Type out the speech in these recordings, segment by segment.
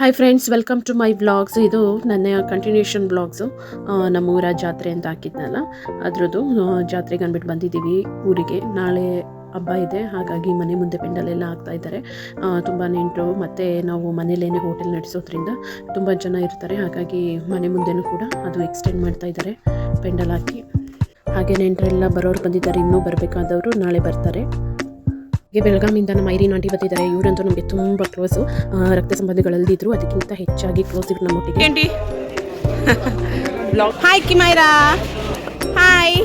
Hi friends welcome to my blogs ಇದು ನನ್ನ continuation blogs ನಮ್ಮೂರ ಜಾತ್ರೆ ಅಂತ ಹಾಕಿದ್ನಲ್ಲ. ಅದರದ್ದು ಜಾತ್ರೆಗೆ ಅಂದ್ಬಿಟ್ಟು ಬಂದಿದ್ದೀವಿ ಊರಿಗೆ. ನಾಳೆ ಹಬ್ಬ ಇದೆ, ಹಾಗಾಗಿ ಮನೆ ಮುಂದೆ ಪೆಂಡಲೆಲ್ಲ ಹಾಕ್ತಾ ಇದ್ದಾರೆ. ತುಂಬ ನೆಂಟರು ಮತ್ತು ನಾವು ಮನೇಲೇನೆ ಹೋಟೆಲ್ ನಡೆಸೋದ್ರಿಂದ ತುಂಬ ಜನ ಇರ್ತಾರೆ. ಹಾಗಾಗಿ ಮನೆ ಮುಂದೆನೂ ಕೂಡ ಅದು ಎಕ್ಸ್ಟೆಂಡ್ ಮಾಡ್ತಾ ಇದ್ದಾರೆ, ಪೆಂಡಲ್ ಹಾಕಿ. ಹಾಗೆ ನೆಂಟರೆಲ್ಲ ಬರೋರು ಬಂದಿದ್ದಾರೆ, ಇನ್ನೂ ಬರಬೇಕಾದವರು ನಾಳೆ ಬರ್ತಾರೆ. ಹೀಗೆ ಬೆಳಗಾಮಿಂದ ನಮ್ಮ ಐರಿನ್ ಆಂಟಿ ಬಂದಿದ್ದಾರೆ ಇವರಂತೂ ನಮಗೆ ತುಂಬ ಕ್ಲೋಸ್ ರಕ್ತ ಸಂಬಂಧಿಗಳಲ್ಲಿದ್ದರು ಅದಕ್ಕಿಂತ ಹೆಚ್ಚಾಗಿ ಕ್ಲೋಸ್ ಇದ್ರು ನಮ್ಮೊಟ್ಟಿಗೆ. ಹಾಯ್ ಕಿಮೈರಾ. ಹಾಯ್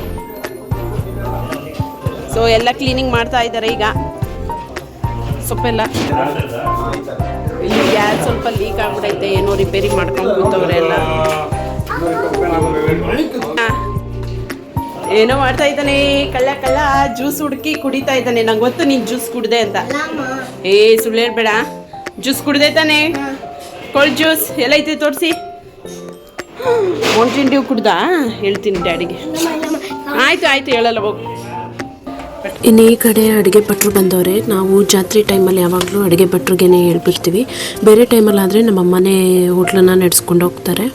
ಸೊ ಎಲ್ಲ ಕ್ಲೀನಿಂಗ್ ಮಾಡ್ತಾ ಇದ್ದಾರೆ ಈಗ. ಸೊಪ್ಪೆಲ್ಲ. ಇಲ್ಲಿ ಗ್ಯಾಸ್ ಸ್ವಲ್ಪ ಲೀಕ್ ಆಗ್ಬಿಡೈತೆ. ಏನೋ ರಿಪೇರಿ ಮಾಡ್ಕೊಂಡು ಕೂತವ್ರೆ ಎಲ್ಲ. ಹಾ. ಏನೋ ಮಾಡ್ತಾ ಇದ್ದಾನೆ. ಕಳ್ಳ ಕಳ್ಳ ಜ್ಯೂಸ್ ಹುಡುಕಿ ಕುಡಿತಾ ಇದ್ದಾನೆ. ನಂಗೆ ಗೊತ್ತು ನೀನು ಜ್ಯೂಸ್ ಕುಡ್ದೆ ಅಂತ. ಏ ಸುಳ್ಳು ಹೇಳ್ಬೇಡ. ಜ್ಯೂಸ್ ಕುಡ್ದೆ ತಾನೆ? ಕೊಳ್ ಜ್ಯೂಸ್ ಎಲ್ಲೈತೆ ತೋರಿಸಿ. ಮೌಂಟೇನ್ ಡ್ಯೂ ಕುಡ್ದಾ? ಹೇಳ್ತೀನಿ ಡ್ಯಾಡಿಗೆ. ಆಯ್ತು ಆಯ್ತು ಹೇಳಲ್ಲ ಹೋಗು. ಇನ್ನು ಈ ಕಡೆ ಅಡುಗೆ ಭಟ್ರು ಬಂದವ್ರೆ ನಾವು ಜಾತ್ರೆ ಟೈಮಲ್ಲಿ ಯಾವಾಗಲೂ ಅಡುಗೆ ಭಟ್ರಿಗೇನೆ ಹೇಳ್ಬಿಡ್ತೀವಿ. ಬೇರೆ ಟೈಮಲ್ಲಾದರೆ ನಮ್ಮ ಅಮ್ಮನೇ ಹೋಟ್ಲನ್ನ ನಡೆಸ್ಕೊಂಡು ಹೋಗ್ತಾರೆ.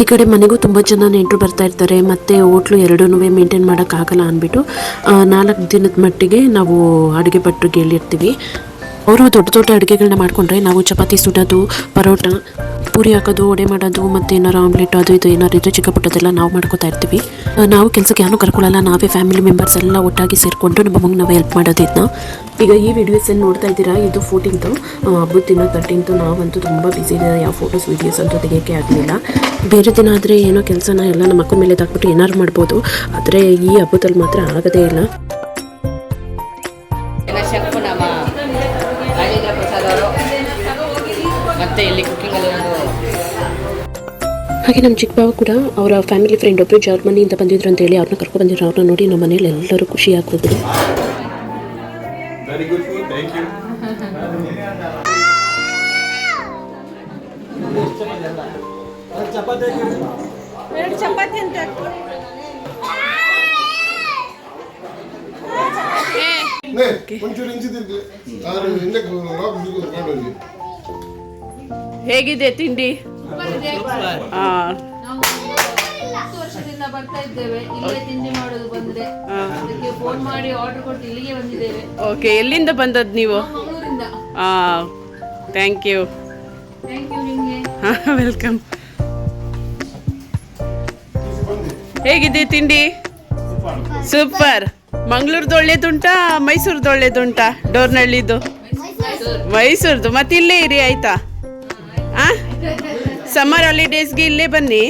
ಈ ಕಡೆ ಮನೆಗೂ ತುಂಬ ಜನ ನೆಂಟರು ಬರ್ತಾ ಇರ್ತಾರೆ, ಮತ್ತು ಹೋಟ್ಲು ಎರಡೂ ಮೇಂಟೈನ್ ಮಾಡೋಕ್ಕಾಗಲ್ಲ ಅಂದ್ಬಿಟ್ಟು ನಾಲ್ಕು ದಿನದ ಮಟ್ಟಿಗೆ ನಾವು ಅಡುಗೆ ಭಟ್ರಿಗೆ ಹೇಳಿರ್ತೀವಿ. ಅವರು ದೊಡ್ಡ ದೊಡ್ಡ ಅಡುಗೆಗಳನ್ನ ಮಾಡಿಕೊಂಡ್ರೆ ನಾವು ಚಪಾತಿ ಸುಡೋದು, ಪರೋಟ ಪೂರಿ ಹಾಕೋದು, ವಡೆ ಮಾಡೋದು, ಮತ್ತು ಏನಾರು ಆಮ್ಲೆಟ್ ಅದು ಇದು ಏನಾರು ಇದ್ರೆ ಚಿಕ್ಕ ಪುಟ್ಟದೆಲ್ಲ ನಾವು ಮಾಡ್ಕೋತಾ ಇರ್ತೀವಿ. ನಾವು ಕೆಲಸಕ್ಕೆ ಯಾರು ಕರ್ಕೊಳ್ಳಲ್ಲ ನಾವೇ ಫ್ಯಾಮಿಲಿ ಮೆಂಬರ್ಸ್ ಎಲ್ಲ ಒಟ್ಟಾಗಿ ಸೇರಿಕೊಂಡು ನಮ್ಮ ಮಮ್ಮಗೆ ನಾವು ಹೆಲ್ಪ್ ಮಾಡೋದಿದ್ನ ಈಗ ಈ ವಿಡಿಯೋಸ್ ಏನು ನೋಡ್ತಾ ಇದ್ದೀರಾ? ಇದು ಫೋರ್ಟೀನ್ತು ಹಬ್ಬದ ದಿನ ತರ್ಟೀನ್ತು ನಾವಂತೂ ತುಂಬ ಬ್ಯುಸಿ ಇದೆ ಯಾವ ಫೋಟೋಸ್ ವೀಡಿಯೋಸ್ ಅಂತೂ ತೆಗೆಯೋಕ್ಕೆ ಆಗಲಿಲ್ಲ. ಬೇರೆ ದಿನ ಆದರೆ ಏನೋ ಕೆಲಸನ ಎಲ್ಲ ನಮ್ಮ ಮಕ್ಕಳ ಮೇಲೆ ತಾಕ್ಬಿಟ್ಟು ಏನಾರು ಮಾಡ್ಬೋದು. ಆದರೆ ಈ ಹಬ್ಬದಲ್ಲಿ ಮಾತ್ರ ಆಗೋದೇ ಇಲ್ಲ. ಹಾಗೆ ನಮ್ಮ ಚಿಕ್ಕಪ್ಪ ಕೂಡ ಅವರ ಫ್ಯಾಮಿಲಿ ಫ್ರೆಂಡ್ ಒಬ್ಬರು ಜರ್ಮನಿಯಿಂದ ಬಂದಿದ್ರು ಅಂತ ಹೇಳಿ ಅವ್ರನ್ನ ಕರ್ಕೊಂಡು ಬಂದಿದ್ರು. ಅವ್ರನ್ನ ನೋಡಿ ನಮ್ಮ ಮನೇಲಿ ಎಲ್ಲರೂ ಖುಷಿ ಕೊಂಡೋಗಿ ಹೇಗಿದೆ ತಿಂಡಿ? ಹತ್ತು ವರ್ಷದಿಂದ ಬರ್ತಾ ಇದ್ದೇವೆ. ಇಲ್ಲೇ ತಿಂಡಿ ಮಾಡೋದು ಬಂದ್ರೆ ಅದಕ್ಕೆ ಫೋನ್ ಮಾಡಿ ಆರ್ಡರ್ ಕೊಟ್ಟು ಇಲ್ಲಿಗೆ ಬಂದಿದ್ದೇವೆ. ಓಕೆ ಎಲ್ಲಿಂದ ಬಂದದ್ದು ನೀವು? ಮಂಗಳೂರಿಂದ. ಹಾಂ ಥ್ಯಾಂಕ್ ಯು ಥ್ಯಾಂಕ್ ಯು ನಿಮಗೆ. ವೆಲ್ಕಮ್ ಹೇಗಿದೆ ತಿಂಡಿ? ಸೂಪರ್. ಮಂಗಳೂರ್ದು ಒಳ್ಳೇದುಂಟಾ ಮೈಸೂರ್ದು ಒಳ್ಳೇದುಂಟಾ ಡೋರ್ನಳ್ಳಿದು? ಮೈಸೂರ್ದು. ಮತ್ತೆ ಇಲ್ಲೇ ಇರಿ ಆಯ್ತಾ? ಸಮ್ಮರ್ ಹಾಲಿಡೇಸ್ಗೆ ಇಲ್ಲೇ ಬನ್ನಿ.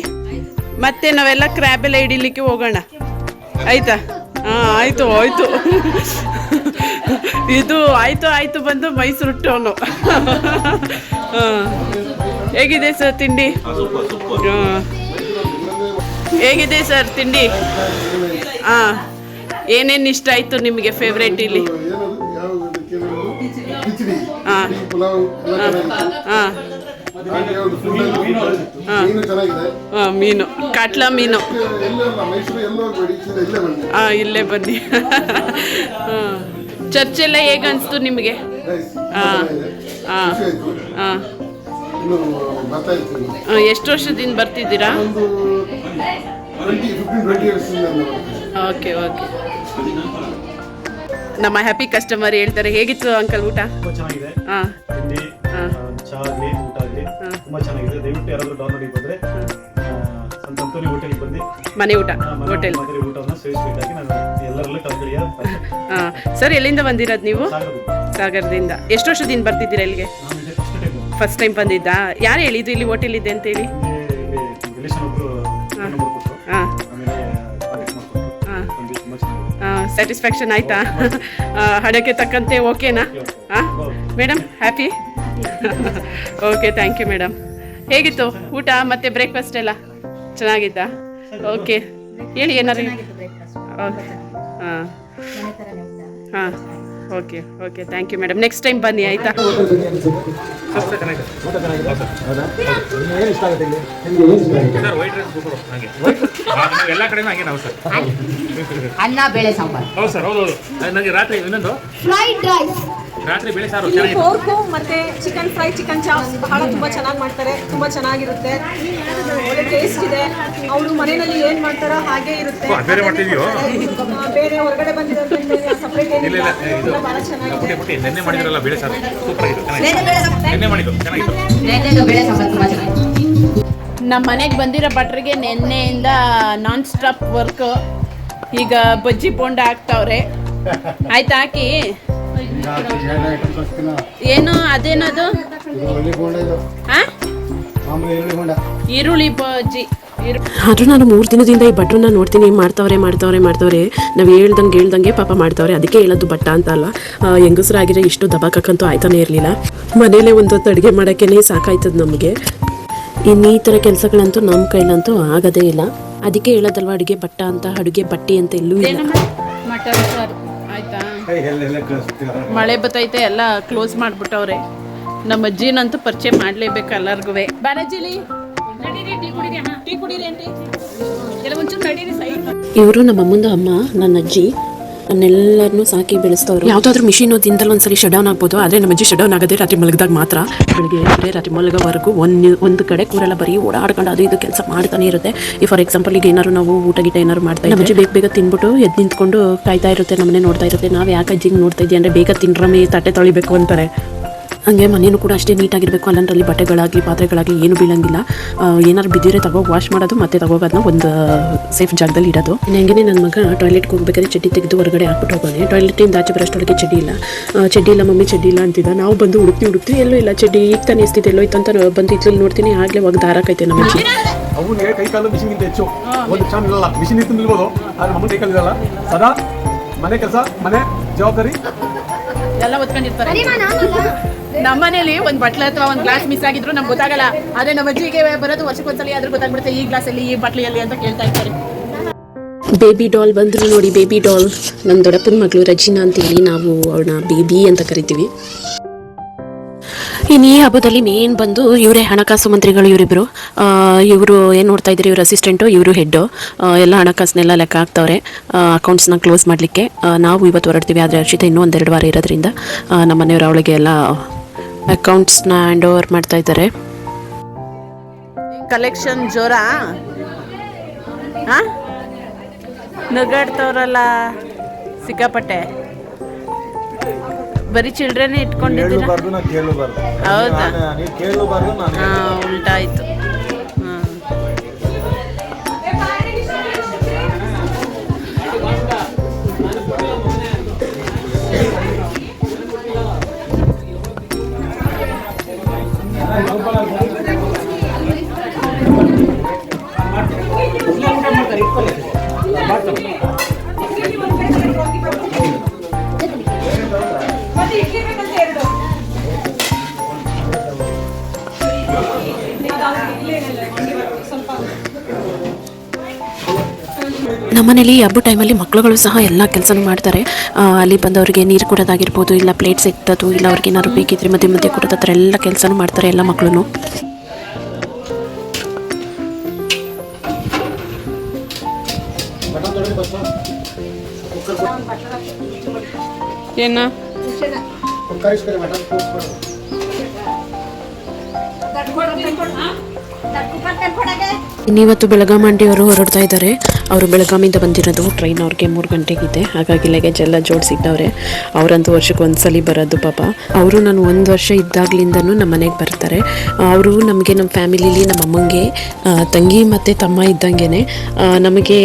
ಮತ್ತೆ ನಾವೆಲ್ಲ ಕ್ರ್ಯಾಬ್ ಎಲ್ಲ ಹಿಡಿಲಿಕ್ಕೆ ಹೋಗೋಣ. ಆಯ್ತಾ? ಹಾಂ ಆಯಿತು ಆಯಿತು. ಇದು ಆಯಿತು ಆಯಿತು ಬಂದು ಮೈಸೂರು ಟೋನು ಹಾಂ. ಹೇಗಿದೆ ಸರ್ ತಿಂಡಿ? ಹಾಂ. ಹೇಗಿದೆ ಸರ್ ತಿಂಡಿ? ಹಾಂ. ಏನೇನು ಇಷ್ಟ ಆಯಿತು ನಿಮಗೆ ಫೇವ್ರೇಟ್ ಇಲ್ಲಿ? ಹಾಂ. ಹಾಂ ಹಾಂ. ಹಾಂ. ಮೀನು ಕಾಟ್ಲಾ ಮೀನು. ಎಲ್ಲೂ ಎಲ್ಲೋ ಇಲ್ಲೇ ಬನ್ನಿ. ಹಾಂ ಇಲ್ಲೇ ಬನ್ನಿ. ಹಾಂ. ಚರ್ಚೆಲ್ಲ ಹೇಗೆ ಅನಿಸ್ತು ನಿಮಗೆ. ಹಾಂ. ಹಾಂ. ಎಷ್ಟು ವರ್ಷದಿಂದ ಬರ್ತಿದ್ದೀರಾ? Okay okay. ನಮ್ಮ ಹ್ಯಾಪಿ ಕಸ್ಟಮರ್ ಹೇಳ್ತಾರೆ ಹೇಗಿತ್ತು ಅಂಕಲ್ ಊಟ? ಹಾಂ. ತುಂಬ ಚೆನ್ನಾಗಿದೆ. ದಯವಿಟ್ಟು ಯಾರಾದರೂ ಡೌನ್ಲೋಡಿಗೆ ಬಂದರೆ ಸಂತಂತೂರಿ ಹೋಟೆಲ್ಗೆ ಬಂದು ಮನೆ ಊಟ ಹೋಟೆಲ್ ಮನೆ- ಊಟವನ್ನು ಸೇವಿಸಬೇಕಾಗಿ ನಾನು ಎಲ್ಲರಲ್ಲೂ ಕಲ್ಕಳಿಯ ಹಾಂ ಸರ್ ಎಲ್ಲಿಂದ ಬಂದಿರೋದು ನೀವು? ಸಾಗರದಿಂದ. ಎಷ್ಟು ವರ್ಷದಿಂದ ಬರ್ತಿದ್ದೀರಾ ಇಲ್ಲಿಗೆ? ಫಸ್ಟ್ ಟೈಮ್ ಬಂದಿದ್ದಾ? ಯಾರು ಹೇಳಿದ್ದು ಇಲ್ಲಿ ಹೋಟೆಲ್ ಇದೆ ಅಂತೇಳಿ? ಹಾಂ. ಸ್ಯಾಟಿಸ್ಫ್ಯಾಕ್ಷನ್ ಆಯ್ತಾ? ಹಣಕ್ಕೆ ತಕ್ಕಂತೆ ಓಕೆನಾ ಹಾಂ? Madam happy okay thank you madam ಹೇಗಿತ್ತು ಊಟ ಮತ್ತೆ ಬ್ರೇಕ್ಫಾಸ್ಟ್ ಎಲ್ಲ? ಚೆನ್ನಾಗಿತ್ತಾ ಓಕೆ ಹೇಳಿ ಏನಾರು ಓಕೆ ಹಾಂ ಹಾಂ okay okay thank you madam next time ಬನ್ನಿ ಆಯಿತಾ ಸರ್ ವೈಟ್ ರೈಸ್ ಬೇಕು ಹಾಗೆ ಎಲ್ಲ ಕಡೆನೂ ಹಾಗೆ ನಾವು ಸರ್ ಅನ್ನ ಬೇಳೆ ಸಾಂಬಾರು. ಹೌದು ಸರ್ ಹೌದು ಹೌದು. ನನಗೆ ರಾತ್ರಿ ಇನ್ನೊಂದು? ಫ್ರೈಡ್ ರೈಸ್ ರಾತ್ರಿ ಬೇಳೆ ಸಾರು ಇಲ್ಲಿ ಪೋರ್ಕು ಮತ್ತೆ ಚಿಕನ್ ಫ್ರೈ ಚಿಕನ್ ಚಾಪ್ಸ್ ಬಹಳ ತುಂಬಾ ಚೆನ್ನಾಗಿ ಮಾಡ್ತಾರೆ ತುಂಬಾ ಚೆನ್ನಾಗಿರುತ್ತೆ. ಒಳ್ಳೆ ಟೇಸ್ಟ್ ಇದೆ. ಅವರು ಮನೆಯಲ್ಲಿ ಏನ್ ಮಾಡ್ತಾರೋ ಹಾಗೆ ಇರುತ್ತೆ. ಬೇರೆ ಮಾಡ್ತಿದ್ಯೋ? ಬೇರೆ ಹೊರಗಡೆ ಬಂದಿರೋದ್ರಿಂದ ಸಪ್ರೇಟ್ ಇಲ್ಲ ಇಲ್ಲ ಇದು ಬಹಳ ಚೆನ್ನಾಗಿದೆ. ಪುಟ್ಟಿ ಪುಟ್ಟಿ ನೆನ್ನೆ ಮಾಡಿದ್ರಲ್ಲ ಬೇಳೆ ಸಾರು. ಸೂಪರ್ ಆಗಿತ್ತು. ಚೆನ್ನಾಗಿತ್ತು. ನೆನ್ನೆ ಮಾಡಿದ್ದು. ಚೆನ್ನಾಗಿತ್ತು. ನೆನ್ನೆದು ಬೇಳೆ ಸಾಂಬಾರು ತುಂಬ ಚೆನ್ನಾಗಿದೆ ನಮ್ಮ ಮನೆಗೆ ಬಂದಿರೋ ಭಟ್ರಿಗೆ ನಿನ್ನೆಯಿಂದ ನಾನ್ ಸ್ಟಾಪ್ ವರ್ಕ್ ಈಗ ಬಜ್ಜಿ ಬೋಂಡ ಹಾಕ್ತಾವ್ರೆ. ಆಯ್ತಾ ಹಾಕಿ ಏನು ಅದೇನದು? ಈರುಳ್ಳಿ ಬಜ್ಜಿ. ಆದ್ರೂ ನಾನು ಮೂರು ದಿನದಿಂದ ಈ ಭಟ್ರನ್ನ ನೋಡ್ತೀನಿ. ಮಾಡ್ತಾವ್ರೆ ಮಾಡ್ತಾವ್ರೆ ಮಾಡ್ತಾವ್ರೆ. ನಾವು ಹೇಳ್ದಂಗೆ ಹೇಳ್ದಂಗೆ ಪಾಪ ಮಾಡ್ತಾವ್ರೆ. ಅದಕ್ಕೆ ಹೇಳೋದು ಬಟ್ಟ ಅಂತ ಅಲ್ಲ. ಹೆಂಗಸರಾಗಿರೋ ಇಷ್ಟು ದಬಾಕಕ್ಕಂತೂ ಆಯ್ತಾನೆ ಇರಲಿಲ್ಲ. ಮನೇಲೆ ಒಂದೊತ್ತು ಅಡುಗೆ ಮಾಡೋಕ್ಕೇ ಸಾಕಾಯ್ತದ ನಮಗೆ. ಇನ್ನು ಈ ಥರ ಕೆಲಸಗಳಂತೂ ನಮ್ಮ ಕೈಲಂತೂ ಆಗೋದೇ ಇಲ್ಲ. ಅದಕ್ಕೆ ಹೇಳೋದಲ್ವ ಅಡುಗೆ ಬಟ್ಟ ಅಂತ ಅಡುಗೆ ಬಟ್ಟಿ ಅಂತ ಎಲ್ಲೂ ಇಲ್ಲ. ಆಯ್ತಾ? ಮಳೆ ಬತ್ತೈತೆ ಎಲ್ಲ ಕ್ಲೋಸ್ ಮಾಡ್ಬಿಟ್ಟವ್ರೆ. ನಮ್ಮ ಅಜ್ಜಿನಂತೂ ಪರಿಚಯ ಮಾಡ್ಲೇಬೇಕು ಎಲ್ಲರಿಗೂ ಬಾಲಾಜಿಲಿ ನಡೀರಿ ಟೀ ಕುಡೀರಿ ಅಮ್ಮ ಟೀ ಕುಡೀರಿ ಆಂಟಿ. ಎಲ್ಲ ಒಂಚೂರು ನಡೀರಿ ಸೈ ಇವರು ನಮ್ಮ ಅಮ್ಮಂದು ಅಮ್ಮ ನನ್ನ ಅಜ್ಜಿ. ನನ್ನೆಲ್ಲರನ್ನೂ ಸಾಕಿ ಬೆಳೆಸ್ತವ್ರು. ಯಾವುದಾದ್ರೂ ಮಿಷಿನ್ ದಿನದಲ್ಲಿ ಒಂದ್ಸಲಿ ಶಟ್ ಡೌನ್ ಆಗ್ಬೋದು ಆದರೆ ನಮ್ಮ ಅಜ್ಜಿ ಶಟ್ ಡೌನ್ ಆಗೋದೇ ರಾತ್ರಿ ಮಲಗಿದಾಗ ಮಾತ್ರ ಬೆಳಿಗ್ಗೆ ಎದ್ದರೆ ರಾತ್ರಿ ಮಲಗೋವರೆಗೂ ಒಂದು ಒಂದು ಕಡೆ ಕೂರೆಲ್ಲ ಬರೀ ಓಡಾಡ್ಕೊಂಡು ಅದು ಇದು ಕೆಲಸ ಮಾಡ್ತಾನೆ ಇರುತ್ತೆ. ಈ ಫಾರ್ ಎಕ್ಸಾಂಪಲ್ ಈಗ ಏನಾದ್ರು ನಾವು ಊಟ ಗೀಟ ಏನಾದ್ರು ಮಾಡ್ತಾ ನಮ್ಮ ಅಜ್ಜಿ ಬೇಗ ಬೇಗ ತಿನ್ಬಿಟ್ಟು ಎದ್ದು ನಿಂತ್ಕೊಂಡು ಕಾಯ್ತಾ ಇರುತ್ತೆ ನಮ್ಮನೆ ನೋಡ್ತಾ ಇರುತ್ತೆ. ನಾವು ಯಾಕೆ ಅಜ್ಜಿಗೆ ನೋಡ್ತಾ ಇದ್ದೀವಿ ಅಂದರೆ ಬೇಗ ತಿನ್ರಮ್ಮಿ ತಟ್ಟೆ ತೊಳಿಬೇಕು ಅಂತಾರೆ. ಹಂಗೆ ಮನೇನು ಕೂಡ ಅಷ್ಟೇ ನೀಟಾಗಿರಬೇಕು. ಅಲ್ಲಂದ್ರಲ್ಲಿ ಬಟ್ಟೆಗಳಾಗಲಿ ಪಾತ್ರೆಗಳಾಗಲಿ ಏನು ಬೀಳಂಗಿಲ್ಲ. ಆ, ಏನಾದ್ರು ಬಿದ್ದಿದ್ರೆ ತಗೋ ವಾಶ್ ಮಾಡೋದು ಮತ್ತೆ ತಗೋಗೋದನ್ನ ಒಂದು ಸೇಫ್ ಜಾಗದಲ್ಲಿ ಇಡೋದು. ಇನ್ನು ಹಂಗೆ ನನ್ನ ಮಗ ಟಾಯ್ಲೆಟ್ಗೆ ಹೋಗ್ಬೇಕಾದ್ರೆ ಚಡ್ಡಿ ತೆಗೆದು ಹೊರಗಡೆ ಹಾಕ್ಬಿಟ್ಟು ಹೋಗೋನೆ ಟಾಯ್ಲೆಟಿಂದ ಆಚೆ ಬರೋಷ್ಟೊಳಗೆ ಚಡ್ಡಿ ಇಲ್ಲ. ಚಡ್ಡಿ ಇಲ್ಲ ಮಮ್ಮಿ ಚಡ್ಡಿ ಇಲ್ಲ ಅಂತಿದ್ದ. ನಾವು ಬಂದು ಹುಡುಕ್ತಿ ಹುಡುಕ್ತಿ ಎಲ್ಲೂ ಇಲ್ಲ. ಚಡ್ಡಿ ಈಗ ತಾನೇ ಎಸ್ತಿದೆ ಎಲ್ಲೋ ಇತ್ತಂತ ಬಂದು ಇದ್ರಲ್ಲಿ ನೋಡ್ತೀನಿ. ಆಗಲೇ ಹೋಗಿ ದಾರಕೈತೆ ನಮ್ಮ ಅಜ್ಜಿ. ಅವನಿಗೆ ಕೈ ಕಾಲು ಮಿಷಿನ್ಗಿಂತ ಹೆಚ್ಚು. ಒಂದು ಮಿಷಿನ್ ಇತ್ತು ನಿಲ್ಬೋದು. ಆದ್ರೆ ನಮ್ಮ ಕೈ ಸದಾ ಮನೆ ಕೆಲಸ ಮನೆ ಜವಾಬ್ದಾರಿ. ಎಲ್ಲ ಒತ್ಕೊಂಡಿರ್ತಾರೆ ನಮ್ಮನೇಲಿ ಒಂದ್ ಬಟ್ಲ ಅಥವಾ ಒಂದ್ ಗ್ಲಾಸ್ ಮಿಸ್ ಆಗಿದ್ರು ನಮ್ಗೆ ಗೊತ್ತಾಗಲ್ಲ. ಆದ್ರೆ ನಮ್ಮ ಅಜ್ಜಿಗೆ ಬರೋದು ವರ್ಷಕ್ಕೊಂದ್ಸಲಿ ಆದ್ರೂ ಗೊತ್ತಾಗ್ಬಿಡುತ್ತೆ ಈ ಗ್ಲಾಸಲ್ಲಿ ಈ ಬಟ್ಲಿಯಲ್ಲಿ ಅಂತ ಕೇಳ್ತಾ ಇರ್ತಾರೆ. ಬೇಬಿ ಡಾಲ್ ಬಂದ್ರು ನೋಡಿ ಬೇಬಿ ಡಾಲ್ ನನ್ನ ದೊಡ್ಡಪ್ಪನ ಮಗಳು ರಜಿನಾ ಅಂತೇಳಿ ನಾವು ಅವಳನ್ನ ಬೇಬಿ ಅಂತ ಕರಿತೀವಿ. ಇನ್ನು ಈ ಹಬ್ಬದಲ್ಲಿ ಮೇನ್ ಬಂದು ಇವರೇ ಹಣಕಾಸು ಮಂತ್ರಿಗಳು ಇವರಿಬ್ಬರು ಇವರು ಏನು ನೋಡ್ತಾ ಇದ್ರಿ? ಇವ್ರ ಅಸಿಸ್ಟೆಂಟು ಇವರು ಹೆಡ್ಡು ಎಲ್ಲ ಹಣಕಾಸನ್ನೆಲ್ಲ ಲೆಕ್ಕ ಹಾಕ್ತವ್ರೆ. ಅಕೌಂಟ್ಸ್ನ ಕ್ಲೋಸ್ ಮಾಡಲಿಕ್ಕೆ. ನಾವು ಇವತ್ತು ಹೊರಡ್ತೀವಿ. ಆದರೆ ಅರ್ಷಿತ ಇನ್ನೂ ಒಂದೆರಡು ವಾರ ಇರೋದ್ರಿಂದ ನಮ್ಮ ಮನೆಯವರು ಅವಳಿಗೆ ಎಲ್ಲ ಅಕೌಂಟ್ಸ್ನ ಹ್ಯಾಂಡ್ ಓವರ್ ಮಾಡ್ತಾ ಇದ್ದಾರೆ. ಕಲೆಕ್ಷನ್ ಜೋರ? ನಗಾಡ್ತವ್ರಲ್ಲ ಸಿಕ್ಕಾಪಟ್ಟೆ. ಬರೀ ಚಿಲ್ಡ್ರನ್ ಇಟ್ಕೊಂಡಿದ್ದೀರಾ? ಕೇಳಬಾರ್ದು ಹೌದಾ? ನೀವು ಕೇಳಬಾರ್ದು ನಾನು ಹಾ ಉಲ್ಟಾಯ್ತು ಹಾ ನಮ್ಮನೇಲಿ ಹಬ್ಬ ಟೈಮಲ್ಲಿ ಮಕ್ಕಳುಗಳು ಸಹ ಎಲ್ಲ ಕೆಲಸನೂ ಮಾಡ್ತಾರೆ. ಅಲ್ಲಿ ಬಂದವರಿಗೆ ನೀರು ಕೊಡೋದಾಗಿರ್ಬೋದು ಇಲ್ಲ ಪ್ಲೇಟ್ ಎತ್ತೋದು ಇಲ್ಲ ಅವ್ರಿಗೆ ಏನಾದ್ರು ಬೇಕಿದ್ರೆ ಮಧ್ಯೆ ಮಧ್ಯೆ ಕೊಡೋದು ಆ ಥರ ಎಲ್ಲ ಕೆಲಸನೂ ಮಾಡ್ತಾರೆ ಎಲ್ಲ ಮಕ್ಕಳು ಏನ? ಇನ್ನಿವತ್ತು ಬೆಳಗಾಮಂಡಿಯವರು ಹೊರಡ್ತಾ ಇದ್ದಾರೆ. ಅವರು ಬೆಳಗಾಮಿಂದ ಬಂದಿರೋದು ಟ್ರೈನ್ ಅವ್ರಿಗೆ ಮೂರು ಗಂಟೆಗಿದೆ. ಹಾಗಾಗಿ ಲಗೇಜ್ ಎಲ್ಲ ಜೋಡಿಸಿದ್ದವ್ರೆ. ಅವರಂತೂ ವರ್ಷಕ್ಕೆ ಒಂದ್ಸಲಿ ಬರೋದು ಪಾಪ. ಅವರು ನಾನು ಒಂದು ವರ್ಷ ಇದ್ದಾಗ್ಲಿಂದನೂ ನಮ್ಮ ಮನೆಗೆ ಬರ್ತಾರೆ. ಅವರು ನಮಗೆ ನಮ್ಮ ಫ್ಯಾಮಿಲಿಲಿ ನಮ್ಮ ಅಮ್ಮಂಗೆ ತಂಗಿ ಮತ್ತು ತಮ್ಮ ಇದ್ದಂಗೆ ನಮಗೆ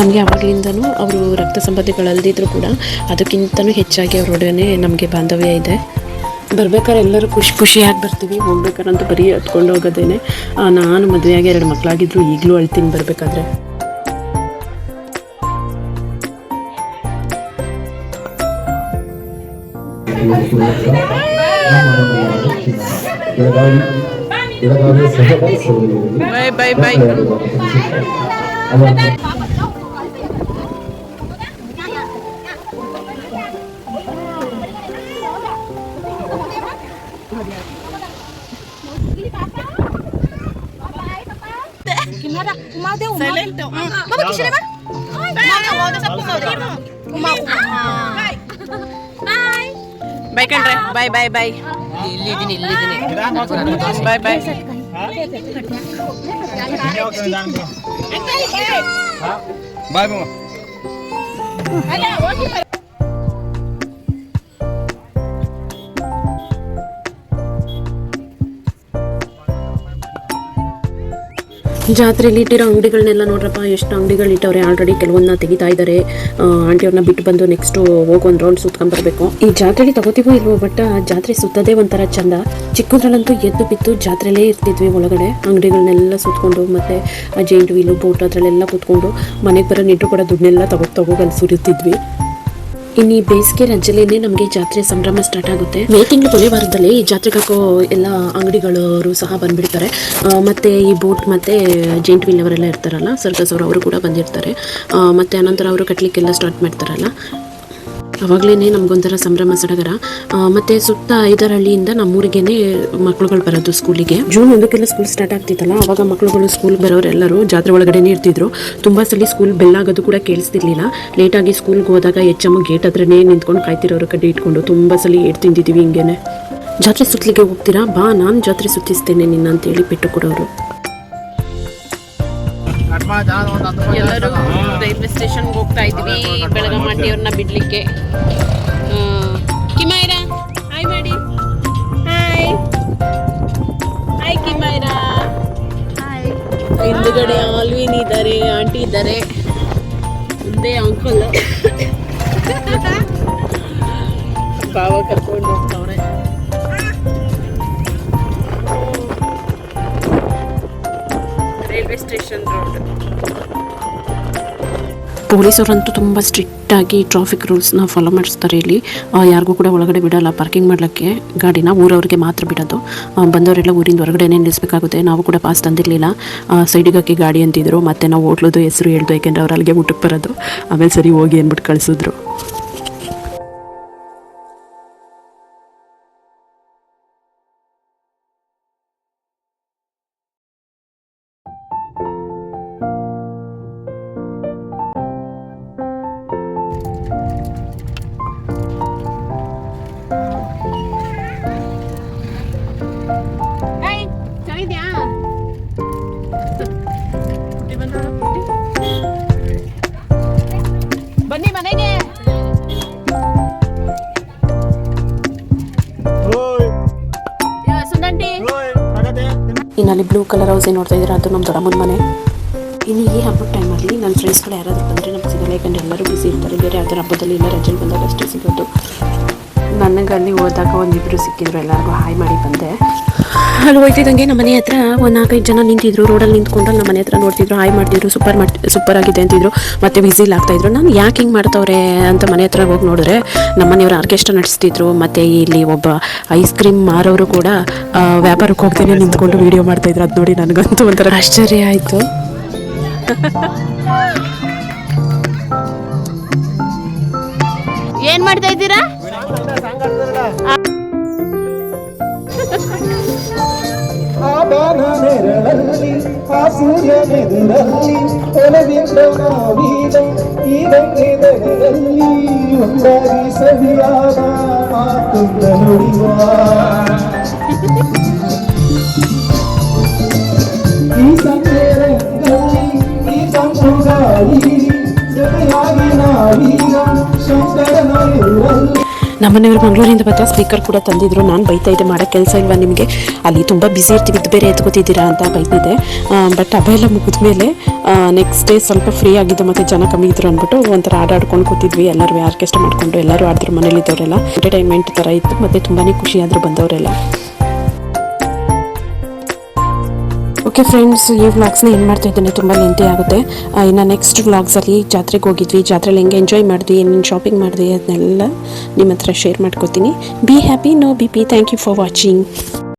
ನಮಗೆ ಆವಾಗಲಿಂದನೂ ಅವರು ರಕ್ತ ಸಂಬಂಧಿಗಳಲ್ದಿದ್ರು ಕೂಡ ಅದಕ್ಕಿಂತನೂ ಹೆಚ್ಚಾಗಿ ಅವರೊಡನೆ ನಮಗೆ ಬಾಂಧವ್ಯ ಇದೆ. ಬರ್ಬೇಕಾದ್ರೆ ಎಲ್ಲರೂ ಖುಷಿ ಖುಷಿಯಾಗಿ ಬರ್ತೀವಿ. ಹೋಗ್ಬೇಕಾರಂತೂ ಬರೀ ಹತ್ಕೊಂಡು ಹೋಗೋದೇನೆ. ಆ, ನಾನು ಮದುವೆಯಾಗಿ ಎರಡು ಮಕ್ಕಳಾಗಿದ್ರು ಈಗಲೂ ಅಳ್ತೀನಿ ಬರಬೇಕಾದ್ರೆ. Bye bye bye Action naman? Kumakawa na sa Bye. Bye. Bye, Bye, bye, bye. Lili lili. Bye, bye. Bye, mama. ಜಾತ್ರೆಯಲ್ಲಿ ಇಟ್ಟಿರೋ ಅಂಗಡಿಗಳನ್ನೆಲ್ಲ ನೋಡ್ರಪ್ಪ, ಎಷ್ಟು ಅಂಗಡಿಗಳು ಇಟ್ಟವ್ರೆ. ಆಲ್ರೆಡಿ ಕೆಲವೊಂದನ್ನ ತೆಗಿತಾ ಇದ್ದಾರೆ. ಆಂಟಿಯವ್ರನ್ನ ಬಿಟ್ಟು ಬಂದು ನೆಕ್ಸ್ಟ್ ಹೋಗಿ ಒಂದು ರೌಂಡ್ ಸುತ್ಕೊಂಡ್ಬರ್ಬೇಕು ಈ ಜಾತ್ರೆಯಲ್ಲಿ ತಗೋತೀವೋ ಇಲ್ವೋ ಬಟ್ ಜಾತ್ರೆ ಸುತ್ತದೇ ಒಂಥರ ಚಂದ. ಚಿಕ್ಕದ್ರಲ್ಲಂತೂ ಎದ್ದು ಬಿತ್ತು ಜಾತ್ರೆಲೇ ಇರ್ತಿದ್ವಿ ಒಳಗಡೆ. ಅಂಗಡಿಗಳನ್ನೆಲ್ಲ ಸುತ್ಕೊಂಡು, ಮತ್ತೆ ಜೈಂಟ್ ವೀಲು, ಬೋಟ್ ಅದ್ರಲ್ಲೆಲ್ಲ ಕೂತ್ಕೊಂಡು, ಮನೆಗೆ ಬರೋ ನಿಟ್ಟು ಕೂಡ ದುಡ್ಡನ್ನೆಲ್ಲ ತಗೋ ತಗೋಗಲ್ಲಿ ಸುರಿತಿದ್ವಿ ಇನ್ನು ಈ ಬೇಸಿಗೆ ರಜೆಲೇನೆ ನಮಗೆ ಜಾತ್ರೆ ಸಂಭ್ರಮ ಸ್ಟಾರ್ಟ್ ಆಗುತ್ತೆ. ಮೇ ತಿಂಗಳು ಕೊನೆ ವಾರದಲ್ಲಿ ಈ ಜಾತ್ರೆಗೆ ಹಾಕೋ ಎಲ್ಲ ಅಂಗಡಿಗಳವರು ಸಹ ಬಂದ್ಬಿಡ್ತಾರೆ. ಮತ್ತು ಈ ಬೋಟ್ ಮತ್ತೆ ಜೆಂಟ್ ವೀಲ್ ಅವರೆಲ್ಲ ಇರ್ತಾರಲ್ಲ, ಸರ್ಕಸ್ ಅವರು ಅವರು ಕೂಡ ಬಂದಿರ್ತಾರೆ. ಮತ್ತೆ ಅನಂತರ ಅವರು ಕಟ್ಟಲಿಕ್ಕೆಲ್ಲ ಸ್ಟಾರ್ಟ್ ಮಾಡ್ತಾರಲ್ಲ. ಅವಾಗಲೇ ನಮಗೊಂಥರ ಸಂಭ್ರಮ ಸಡಗರ. ಮತ್ತೆ ಸುತ್ತ ಐದರಹಳ್ಳಿಯಿಂದ ನಮ್ಮೂರಿಗೆ ಮಕ್ಳುಗಳು ಬರೋದು ಸ್ಕೂಲಿಗೆ. ಜೂನ್ ಒಂದಕ್ಕೆಲ್ಲ ಸ್ಕೂಲ್ ಸ್ಟಾರ್ಟ್ ಆಗ್ತಿತ್ತಲ್ಲ, ಅವಾಗ ಮಕ್ಕಳುಗಳು ಸ್ಕೂಲ್ ಬರೋರೆಲ್ಲರೂ ಜಾತ್ರೆ ಒಳಗಡೆನೇ ಇರ್ತಿದ್ರು. ತುಂಬ ಸಲ ಸ್ಕೂಲ್ ಬೆಲ್ ಆಗೋದು ಕೂಡ ಕೇಳಿಸ್ತಿರ್ಲಿಲ್ಲ. ಲೇಟಾಗಿ ಸ್ಕೂಲ್ಗೆ ಹೋದಾಗ ಹೆಚ್ಚಮ್ಮ ಗೇಟ್ ಹತ್ರನೇ ನಿಂತ್ಕೊಂಡು ಕಾಯ್ತಿರೋರು ಕಡೆ ಇಟ್ಕೊಂಡು ತುಂಬ ಸಲ ಏಟ್ ತಿಂದಿದ್ದೀವಿ ಹಿಂಗೇನೆ. ಜಾತ್ರೆ ಸುತ್ತಲಿಗೆ ಹೋಗ್ತೀರಾ? ಬಾ, ನಾನು ಜಾತ್ರೆ ಸುತ್ತಿಸ್ತೇನೆ ನಿನ್ನ ಅಂತೇಳಿ ಬಿಟ್ಟು ಕೊಡೋರು. ಎಲ್ಲರೂ ರೈಲ್ವೆ ಸ್ಟೇಷನ್ಗೆ ಹೋಗ್ತಾ ಇದ್ವಿ. ಬೆಳಗಾಂ ಆಂಟಿಯವ್ರನ್ನ ಬಿಡ್ಲಿಕ್ಕೆ. ಕಿಮೈರಾ ಹಾಯ್ ಮಾಡಿ. ಹಾಯ್. ಹಾಯ್ ಕಿಮೈರಾ ಹಿಂದುಗಡೆ ಆಲ್ವಿನ್ ಇದ್ದಾರೆ, ಆಂಟಿ ಇದ್ದಾರೆ. ಮುಂದೆ ಅಂಕಲ್. ಬಾವ ಕರ್ಕೊಂಡು ರೈಲ್ವೆ ಸ್ಟೇಷನ್ ರೋಡ್ ಪೊಲೀಸರಂತೂ ತುಂಬ ಸ್ಟ್ರಿಕ್ಟ್ ಆಗಿ ಟ್ರಾಫಿಕ್ ರೂಲ್ಸ್ನ ಫಾಲೋ ಮಾಡಿಸ್ತಾರೆ ಇಲ್ಲಿ. ಯಾರಿಗೂ ಕೂಡ ಒಳಗಡೆ ಬಿಡಲ್ಲ. ಪಾರ್ಕಿಂಗ್ ಮಾಡಲಿಕ್ಕೆ ಗಾಡಿನ ಊರವ್ರಿಗೆ ಮಾತ್ರ ಬಿಡೋದು. ಬಂದವರೆಲ್ಲ ಊರಿಂದ ಹೊರಗಡೆನೇ ನಿಲ್ಲಿಸಬೇಕಾಗುತ್ತೆ. ನಾವು ಕೂಡ ಪಾಸ್ ತಂದಿರಲಿಲ್ಲ. ಸೈಡಿಗೆ ಹಾಕಿ ಗಾಡಿ ಅಂತಿದ್ರು. ಮತ್ತೆ ನಾವು ಹೋಟ್ಲದು ಹೆಸರು ಹೇಳ್ದು ಯಾಕೆಂದ್ರೆ ಅವ್ರು ಅಲ್ಲಿಗೆ ಊಟಕ್ಕೆ ಬರೋದು. ಆಮೇಲೆ ಸರಿ ಹೋಗಿ ಅಂದ್ಬಿಟ್ಟು ಕಳಿಸಿದ್ರು. ಬನ್ನಿ ಮನೆಗೆ ಯಾ, ಸುಂದಂಟಿ ಇನ್ನು ಅಲ್ಲಿ ಬ್ಲೂ ಕಲರ್ ಹೌಸ್ ಏನು ನೋಡ್ತಾ ಇದ್ದೀರಾ ಅದು ನಮ್ಮ ದೊಡ್ಡಮ್ಮನ ಮನೆ. ಇನ್ನು ಈ ಹಬ್ಬದ ಟೈಮಲ್ಲಿ ನನ್ನ ಫ್ರೆಂಡ್ಸ್ಗಳು ಯಾರಾದರೂ ಬಂದರೆ ನಮ್ಗೆ ಸಿಗಲ್ಲ ಯಾಕಂದ್ರೆ ಎಲ್ಲರೂ ಬಿಸಿ ಇರ್ತಾರೆ. ಬೇರೆ ಯಾವ್ದಾರ ಹಬ್ಬದಲ್ಲಿ ಇಲ್ಲ ರಜೆಗೆ ಬಂದಾಗ ಅಷ್ಟೇ ಸಿಗೋದು. ನನಗೆ ಅಲ್ಲಿ ಹೋದಾಗ ಒಂದಿಬ್ಬರು ಸಿಕ್ಕಿದ್ರು ಎಲ್ಲರಿಗೂ ಹಾಯ್ ಮಾಡಿ ಬಂದೆ. ಅಲ್ಲಿ ಹೋಗ್ತಿದ್ದಂಗೆ ನಮ್ಮ ಮನೆ ಹತ್ರ ಒಂದು ನಾಲ್ಕೈದು ಜನ ನಿಂತಿದ್ರು. ರೋಡಲ್ಲಿ ನಿಂತ್ಕೊಂಡು ನಮ್ಮ ಮನೆ ಹತ್ರ ನೋಡ್ತಿದ್ರು ಹಾಯ್ ಮಾಡ್ತಿದ್ರು ಸೂಪರ್ ಮಾಡ್ತಿ ಸೂಪರ್ ಆಗಿದೆ ಅಂತಿದ್ರು. ಮತ್ತೆ ವಿಸಿಲ್ ಆಗ್ತಾಯಿದ್ರು ನಾನು ಯಾಕೆ ಹಿಂಗೆ ಮಾಡ್ತವ್ರೆ ಅಂತ ಮನೆ ಹತ್ರ ಹೋಗಿ ನೋಡಿದ್ರೆ ನಮ್ಮ ಮನೆಯವರು ಆರ್ಕೆಸ್ಟ್ರಾ ನಡೆಸ್ತಿದ್ರು. ಮತ್ತು ಇಲ್ಲಿ ಒಬ್ಬ ಐಸ್ ಕ್ರೀಮ್ ಮಾರೋರು ಕೂಡ ವ್ಯಾಪಾರಕ್ಕೆ ಹೋಗ್ತೇನೆ ನಿಂತ್ಕೊಂಡು ವಿಡಿಯೋ ಮಾಡ್ತಾಯಿದ್ರು ಅದು ನೋಡಿ ನನಗಂತೂ ಒಂಥರ ಆಶ್ಚರ್ಯ ಆಯಿತು. ಏನ್ ಮಾಡ್ತಾ ಇದ್ದೀರಾ? ನೆರಳಲ್ಲಿ ಆ ಸೂರ್ಯನೆದುರಲ್ಲಿ ಒಲವಿಂದ ನಾವೀಗ ಈ ಗಂಗೆದರಲ್ಲಿ ಒಂದಾಗಿ ಸವಿಯಾದ ಮಾತುಂದ ನುಡಿವ ಈ ಸಂಜೆಯಲ್ಲಿ ಈ ತಂಪು ಗಾಳಿ ಜೊತೆಯಾಗಿ ನಾವೀಗ ಶಂಕರನ ಎದುರಲ್ಲಿ ನಮ್ಮನೆಯವರು ಮಂಗಳೂರಿಂದ ಬರ್ತಾ ಸ್ಪೀಕರ್ ಕೂಡ ತಂದಿದ್ರು. ನಾನು ಬೈತಾ ಇದ್ದೆ, ಮಾಡೋ ಕೆಲಸ ಇಲ್ವಾ ನಿಮಗೆ? ಅಲ್ಲಿ ತುಂಬ ಬ್ಯುಸಿ ಇರ್ತೀವಿ, ಇದು ಬೇರೆ ಎತ್ಕೋತಿದ್ದೀರಾ ಅಂತ ಬೈತಿದ್ದೆ. ಬಟ್ ಅವೆಲ್ಲ ಮುಗಿದ ಮೇಲೆ ನೆಕ್ಸ್ಟ್ ಡೇ ಸ್ವಲ್ಪ ಫ್ರೀ ಆಗಿದ್ದು ಮತ್ತೆ ಜನ ಕಮ್ಮಿ ಇದ್ರು ಅಂದ್ಬಿಟ್ಟು ಒಂಥರ ಆಡಾಡ್ಕೊಂಡು ಕೂತಿದ್ವಿ. ಎಲ್ಲರೂ ಆರ್ಕೆಸ್ಟ್ರಾ ಮಾಡಿಕೊಂಡು ಎಲ್ಲರೂ ಆಡಿದ್ರು ಮನೇಲಿದ್ದವರೆಲ್ಲ. ಎಂಟರ್ಟೈನ್ಮೆಂಟ್ ಥರ ಇತ್ತು, ಮತ್ತು ತುಂಬಾ ಖುಷಿ ಆದರು ಬಂದವರೆಲ್ಲ. ಓಕೆ ಫ್ರೆಂಡ್ಸ್ ಈ ವ್ಲಾಗ್ಸ್ನ ಏನು ಮಾಡ್ತಾ ಇದ್ದೇನೆ ತುಂಬ ಲೆಂತಿ ಆಗುತ್ತೆ. ಇನ್ನು ನೆಕ್ಸ್ಟ್ ವ್ಲಾಗ್ಸಲ್ಲಿ ಜಾತ್ರೆಗೆ ಹೋಗಿದ್ವಿ. ಜಾತ್ರೆಲಿ ಹೆಂಗೆ ಎಂಜಾಯ್ ಮಾಡಿದ್ವಿ ಏನೇನು ಶಾಪಿಂಗ್ ಮಾಡಿದ್ವಿ ಅದನ್ನೆಲ್ಲ ನಿಮ್ಮ ಹತ್ರ ಶೇರ್ ಮಾಡ್ಕೋತೀನಿ. Be happy no B P thank you for watching